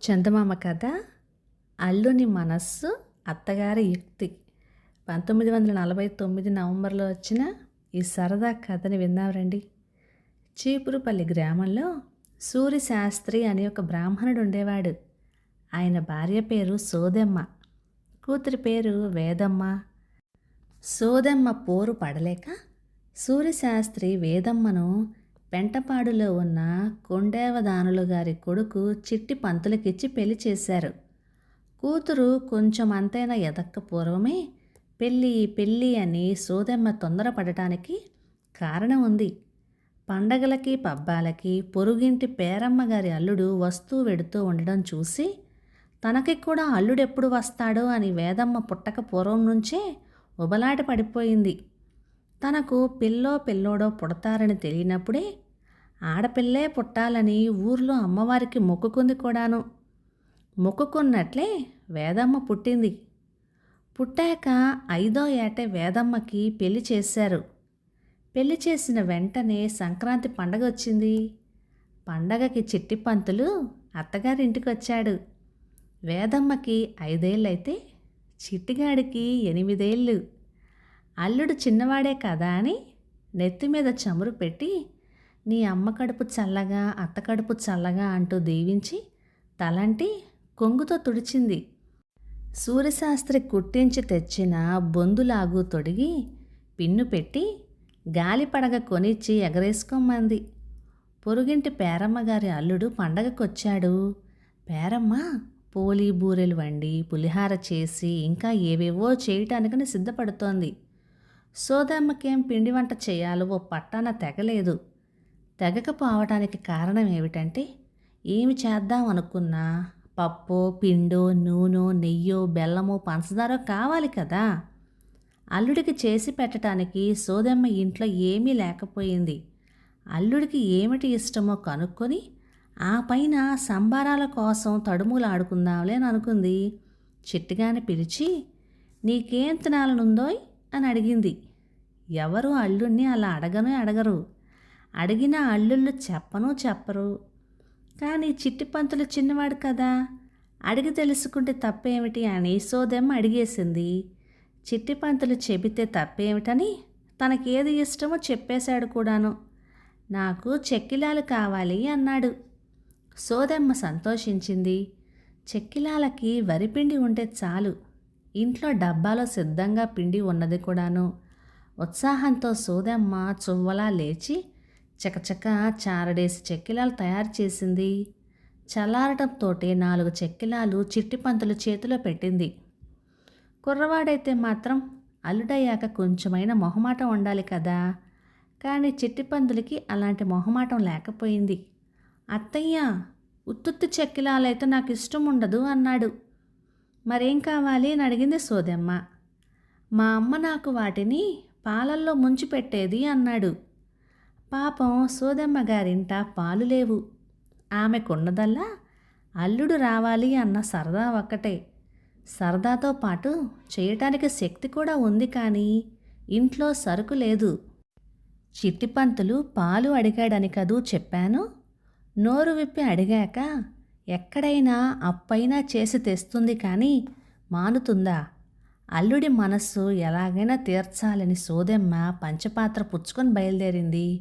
చందమామ కథ అల్లుని మనస్సు అత్తగారి యుక్తి. పంతొమ్మిది వందల నలభై తొమ్మిది నవంబర్లో వచ్చిన ఈ సరదా కథని విన్నారండి చీపురుపల్లి గ్రామంలో సూర్యశాస్త్రి అనే ఒక బ్రాహ్మణుడు ఉండేవాడు. ఆయన భార్య పేరు సోదెమ్మ. కూతురి పేరు వేదమ్మ. సోదెమ్మ పోరు పడలేక సూర్యశాస్త్రి వేదమ్మను పెంటపాడులో ఉన్న కొండేవదానులు గారి కొడుకు చిట్టి పంతులకిచ్చి పెళ్ళి చేశారు. కూతురు కొంచెం అంతైనా ఎదక్క పూర్వమే పెళ్ళి పెళ్ళి అని సోదెమ్మ తొందరపడటానికి కారణం ఉంది. పండగలకి పబ్బాలకి పొరుగింటి పేరమ్మ గారి అల్లుడు వస్తూ వెడుతూ ఉండడం చూసి తనకి కూడా అల్లుడెప్పుడు వస్తాడో అని వేదమ్మ పుట్టక పూర్వం నుంచే ఉబలాట పడిపోయింది. తనకు పిల్లో పిల్లోడో పుడతారని తెలియనప్పుడే ఆడపిల్లే పుట్టాలని ఊర్లో అమ్మవారికి మొక్కుకుంది కూడాను. మొక్కుకున్నట్లే వేదమ్మ పుట్టింది. పుట్టాక ఐదో ఏటే వేదమ్మకి పెళ్ళి చేశారు. పెళ్ళి చేసిన వెంటనే సంక్రాంతి పండగ వచ్చింది. పండగకి చిట్టి పంతులు అత్తగారింటికి వచ్చాడు వేదమ్మకి ఐదేళ్ళైతే చిట్టిగాడికి ఎనిమిదేళ్ళు. అల్లుడు చిన్నవాడే కదా అని నెత్తి మీద చమురు పెట్టి నీ అమ్మ కడుపు చల్లగా అత్త కడుపు చల్లగా అంటూ దీవించి తలంటి కొంగుతో తుడిచింది. సూర్యశాస్త్రి కుట్టించి తెచ్చిన బొందులాగు తొడిగి పిన్ను పెట్టి గాలి పడగ కొనిచ్చి ఎగరేసుకోమంది. పొరుగింటి పేరమ్మ గారి అల్లుడు పండగకొచ్చాడు. పేరమ్మ పోలి బూరెలు వండి పులిహార చేసి ఇంకా ఏవేవో చేయటానికని సిద్ధపడుతోంది. సోదమ్మకేం పిండి వంట చేయాలో ఓ పట్టాన తెగలేదు. తెగకపోవటానికి కారణం ఏమిటంటే ఏమి చేద్దాం అనుకున్నా పప్పు పిండో నూనె నెయ్యో బెల్లమో పంచదార కావాలి కదా. అల్లుడికి చేసి పెట్టడానికి సోదమ్మ ఇంట్లో ఏమీ లేకపోయింది. అల్లుడికి ఏమిటి ఇష్టమో కనుక్కొని ఆ పైన సంబారాల కోసం తడుములాడుకుందాంలే అని అనుకుంది. చిట్టిగాని పిలిచి నీకేం తినాలనుందోయ్? అని అడిగింది. ఎవరు అల్లుణ్ణి అలా అడగను అడగరు. అడిగిన అల్లుళ్ళు చెప్పను చెప్పరు. కానీ చిట్టి పంతులు చిన్నవాడు కదా. అడిగి తెలుసుకుంటే తప్పేమిటి అని సోదెమ్మ అడిగేసింది. చిట్టి పంతులు చెబితే తప్పేమిటని తనకేది ఇష్టమో చెప్పేశాడు కూడాను. నాకు చెక్కిలాలు కావాలి అన్నాడు. సోదెమ్మ సంతోషించింది. చెక్కిలాలకి వరిపిండి ఉంటే చాలు. ఇంట్లో డబ్బాలో సిద్ధంగా పిండి ఉన్నది కూడాను. ఉత్సాహంతో సూదమ్మ చువ్వలా లేచి చకచక చారడేసి చెక్కిలాలు తయారు చేసింది. చల్లారటంతోటే నాలుగు చెక్కిలాలు చిట్టిపంతులు చేతిలో పెట్టింది. కుర్రవాడైతే మాత్రం అల్లుడయ్యాక కొంచెమైన మొహమాటం ఉండాలి కదా. కానీ చిట్టిపందులకి అలాంటి మొహమాటం లేకపోయింది. అత్తయ్య ఉత్తుత్తి చెక్కిలాలైతే నాకు ఇష్టం ఉండదు అన్నాడు. మరేం కావాలి అని అడిగింది సోదెమ్మ. మా అమ్మ నాకు వాటిని పాలల్లో ముంచి పెట్టేది అన్నాడు. పాపం సోదెమ్మ గారింట పాలు లేవు. ఆమెకున్నదల్లా అల్లుడు రావాలి అన్న సరదా ఒక్కటే. సరదాతో పాటు చేయటానికి శక్తి కూడా ఉంది కానీ ఇంట్లో సరుకు లేదు. చిట్టిపంతులు పాలు అడిగాడని కదూ చెప్పాను. నోరు విప్పి అడిగాక ఎక్కడైనా అప్పైనా చేసి తెస్తుంది కానీ మానుతుందా? అల్లుడి మనస్సు ఎలాగైనా తీర్చాలని సోదెమ్మ పంచపాత్ర పుచ్చుకొని బయలుదేరింది.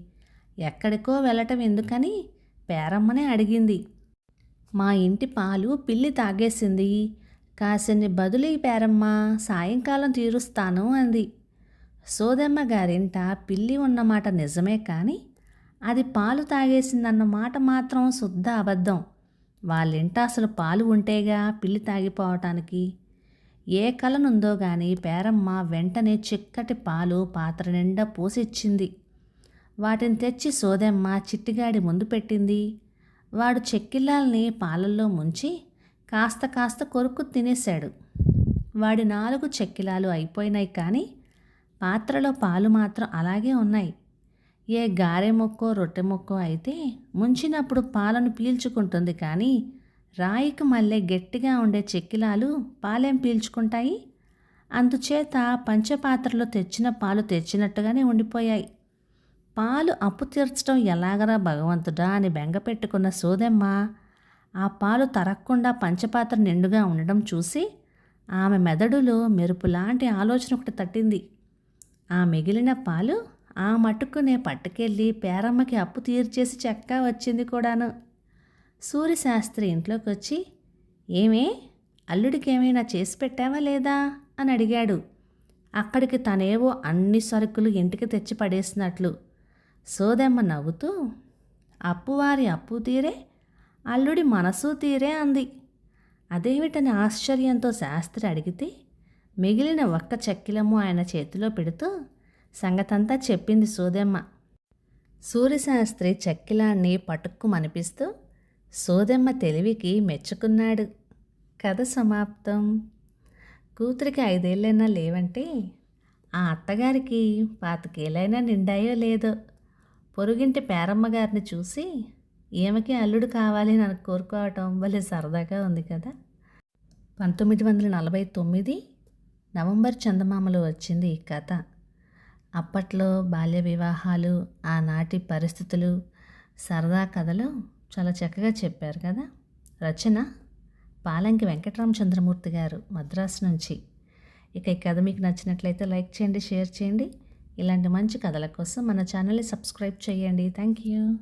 ఎక్కడికో వెళ్ళటం ఎందుకని? పేరమ్మనే అడిగింది. మా ఇంటి పాలు పిల్లి తాగేసింది. కాసిన్ని బదులు పేరమ్మ సాయంకాలం తీరుస్తాను అంది. సోదమ్మ గారింట పిల్లి ఉన్నమాట నిజమే కానీ అది పాలు తాగేసిందన్న మాట మాత్రం శుద్ధ అబద్ధం. వాళ్ళింట అసలు పాలు ఉంటేగా పిల్లి తాగిపోవటానికి? ఏ కలనుందో గాని పేరమ్మ వెంటనే చిక్కటి పాలు పాత్ర నిండా పోసిచ్చింది. వాటిని తెచ్చి సోదెమ్మ చిట్టిగాడి ముందు పెట్టింది. వాడు చెక్కిళ్ళాల్ని పాలల్లో ముంచి కాస్త కాస్త కొరుకు తినేశాడు. వాడి నాలుగు చెక్కిలాలు అయిపోయినాయి కానీ పాత్రలో పాలు మాత్రం అలాగే ఉన్నాయి. ఏ గారె మొక్కో రొట్టె మొక్కో అయితే ముంచినప్పుడు పాలను పీల్చుకుంటుంది కానీ రాయికి మళ్ళీ గట్టిగా ఉండే చెక్కిలాలు పాలేం పీల్చుకుంటాయి? అందుచేత పంచపాత్రలో తెచ్చిన పాలు తెచ్చినట్టుగానే ఉండిపోయాయి. పాలు అప్పు తీర్చడం ఎలాగరా భగవంతుడా అని బెంగ పెట్టుకున్న సోదెమ్మ ఆ పాలు తరక్కుండా పంచపాత్ర నిండుగా ఉండడం చూసి ఆమె మెదడులో మెరుపులాంటి ఆలోచన ఒకటి తట్టింది. ఆ మిగిలిన పాలు ఆ మటుకునే పట్టుకెళ్ళి పేరమ్మకి అప్పు తీర్చేసి చక్కా వచ్చింది కూడాను. సూర్యశాస్త్రి ఇంట్లోకి వచ్చి ఏమే అల్లుడికి ఏమైనా చేసి పెట్టావా లేదా? అని అడిగాడు. అక్కడికి తనేవో అన్ని సరుకులు ఇంటికి తెచ్చి పడేసినట్లు. సోదెమ్మ నవ్వుతూ అప్పువారి అప్పు తీరే అల్లుడి మనసు తీరే అంది. అదేమిటని ఆశ్చర్యంతో శాస్త్రి అడిగితే మిగిలిన ఒక్క చెక్కిలము ఆయన చేతిలో పెడుతూ సంగతంతా చెప్పింది సోదెమ్మ. సూర్యశాస్త్రి చక్కిలాన్ని పటుక్కుమనిపిస్తూ సోదెమ్మ తెలివికి మెచ్చుకున్నాడు. కథ సమాప్తం. కూతురికి ఐదేళ్ళైనా లేవంటే ఆ అత్తగారికి పాతికేలైనా నిండాయో లేదో. పొరుగింటి పేరమ్మ గారిని చూసి ఈమెకి అల్లుడు కావాలి అని కోరుకోవటం భలే సరదాగా ఉంది కదా. పంతొమ్మిది వందల నలభై తొమ్మిది నవంబర్ చందమామలో వచ్చింది ఈ కథ. అప్పట్లో బాల్య వివాహాలు ఆనాటి పరిస్థితులు సరదా కథలు చాలా చక్కగా చెప్పారు కదా? రచన పాలంకి వెంకటరామచంద్రమూర్తి గారు మద్రాసు నుంచి. ఇక ఈ కథ మీకు నచ్చినట్లయితే లైక్ చేయండి షేర్ చేయండి. ఇలాంటి మంచి కథల కోసం మన ఛానల్ని సబ్స్క్రైబ్ చేయండి. Thank you.